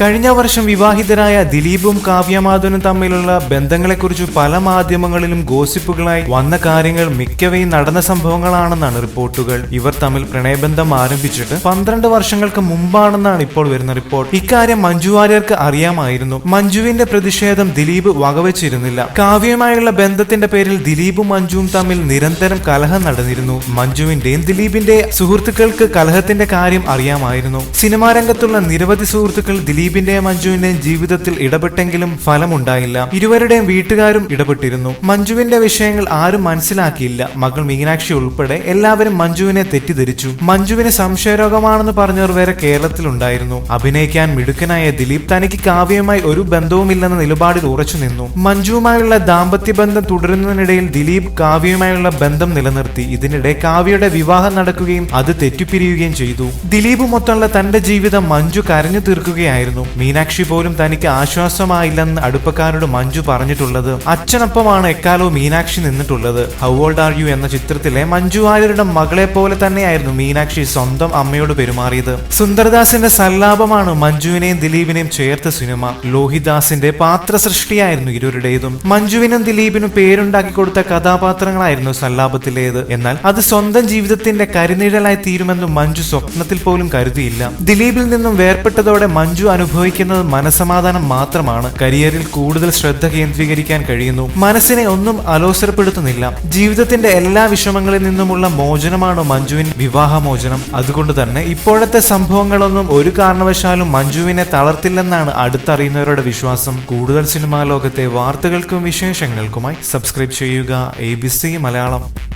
കഴിഞ്ഞ വർഷം വിവാഹിതരായ ദിലീപും കാവ്യമാധവനും തമ്മിലുള്ള ബന്ധങ്ങളെക്കുറിച്ച് പല മാധ്യമങ്ങളിലും ഗോസിപ്പുകളായി വന്ന കാര്യങ്ങൾ മിക്കവയും നടന്ന സംഭവങ്ങളാണെന്നാണ് റിപ്പോർട്ടുകൾ. ഇവർ തമ്മിൽ പ്രണയബന്ധം ആരംഭിച്ചിട്ട് പന്ത്രണ്ട് വർഷങ്ങൾക്ക് മുമ്പാണെന്നാണ് ഇപ്പോൾ വരുന്ന റിപ്പോർട്ട്. ഇക്കാര്യം മഞ്ജു വാര്യർക്ക് അറിയാമായിരുന്നു. മഞ്ജുവിന്റെ പ്രതിഷേധം ദിലീപ് വകവച്ചിരുന്നില്ല. കാവ്യമായുള്ള ബന്ധത്തിന്റെ പേരിൽ ദിലീപും മഞ്ജുവും തമ്മിൽ നിരന്തരം കലഹം നടന്നിരുന്നു. മഞ്ജുവിന്റെയും ദിലീപിന്റെ സുഹൃത്തുക്കൾക്ക് കലഹത്തിന്റെ കാര്യം അറിയാമായിരുന്നു. സിനിമാ രംഗത്തുള്ള നിരവധി സുഹൃത്തുക്കൾ ദിലീപിന്റെയും മഞ്ജുവിന്റെയും ജീവിതത്തിൽ ഇടപെട്ടെങ്കിലും ഫലമുണ്ടായില്ല. ഇരുവരുടെയും വീട്ടുകാരും ഇടപെട്ടിരുന്നു. മഞ്ജുവിന്റെ വിഷയങ്ങൾ ആരും മനസ്സിലാക്കിയില്ല. മകൾ മീനാക്ഷി ഉൾപ്പെടെ എല്ലാവരും മഞ്ജുവിനെ തെറ്റിദ്ധരിച്ചു. മഞ്ജുവിന് സംശയരോഗമാണെന്ന് പറഞ്ഞവർ വരെ കേരളത്തിലുണ്ടായിരുന്നു. അഭിനയിക്കാൻ മിടുക്കനായ ദിലീപ് തനിക്ക് കാവ്യമായി ഒരു ബന്ധവുമില്ലെന്ന നിലപാടിൽ ഉറച്ചു നിന്നു. മഞ്ജുവുമായുള്ള ദാമ്പത്യ ബന്ധം തുടരുന്നതിനിടയിൽ ദിലീപ് കാവ്യയുമായുള്ള ബന്ധം നിലനിർത്തി. ഇതിനിടെ കാവ്യയുടെ വിവാഹം നടക്കുകയും അത് തെറ്റിപ്പിരിയുകയും ചെയ്തു. ദിലീപ് മൊത്തമുള്ള തന്റെ ജീവിതം മഞ്ജു കരഞ്ഞു തീർക്കുകയായിരുന്നു. മീനാക്ഷി പോലും തനിക്ക് ആശ്വാസമായില്ലെന്ന് അടുപ്പക്കാരോട് മഞ്ജു പറഞ്ഞിട്ടുള്ളത് അച്ഛനൊപ്പമാണ് എക്കാലവും മീനാക്ഷി നിന്നിട്ടുള്ളത്. ഹൗ ഓൾഡ് ആർ യു എന്ന ചിത്രത്തിലെ മഞ്ജു വാര്യരുടെ മകളെ പോലെ തന്നെയായിരുന്നു മീനാക്ഷി സ്വന്തം അമ്മയോട് പെരുമാറിയത്. സുന്ദർദാസിന്റെ സല്ലാപമാണ് മഞ്ജുവിനെയും ദിലീപിനെയും ചേർത്ത സിനിമ. ലോഹിദാസിന്റെ പാത്രസൃഷ്ടിയായിരുന്നു ഇരുവരുടേതും. മഞ്ജുവിനും ദിലീപിനും പേരുണ്ടാക്കി കൊടുത്ത കഥാപാത്രങ്ങളായിരുന്നു സല്ലാപത്തിലേത്. എന്നാൽ അത് സ്വന്തം ജീവിതത്തിന്റെ കരിനിഴലായി തീരുമെന്ന് മഞ്ജു സ്വപ്നത്തിൽ പോലും കരുതിയില്ല. ദിലീപിൽ നിന്നും വേർപെട്ടതോടെ മഞ്ജു അനുഭവിക്കുന്നത് മനസമാധാനം മാത്രമാണ്. കരിയറിൽ കൂടുതൽ ശ്രദ്ധ കേന്ദ്രീകരിക്കാൻ കഴിയുന്നു. മനസ്സിനെ ഒന്നും അലോസരപ്പെടുത്തുന്നില്ല. ജീവിതത്തിന്റെ എല്ലാ വിഷമങ്ങളിൽ നിന്നുമുള്ള മോചനമാണ് മഞ്ജുവിൻ വിവാഹമോചനം? അതുകൊണ്ട് തന്നെ ഇപ്പോഴത്തെ സംഭവങ്ങളൊന്നും ഒരു കാരണവശാലും മഞ്ജുവിനെ തളർത്തില്ലെന്നാണ് അടുത്തറിയുന്നവരുടെ വിശ്വാസം. കൂടുതൽ സിനിമാ ലോകത്തെ വാർത്തകൾക്കും വിശേഷങ്ങൾക്കുമായി സബ്സ്ക്രൈബ് ചെയ്യുക. A B C Malayalam.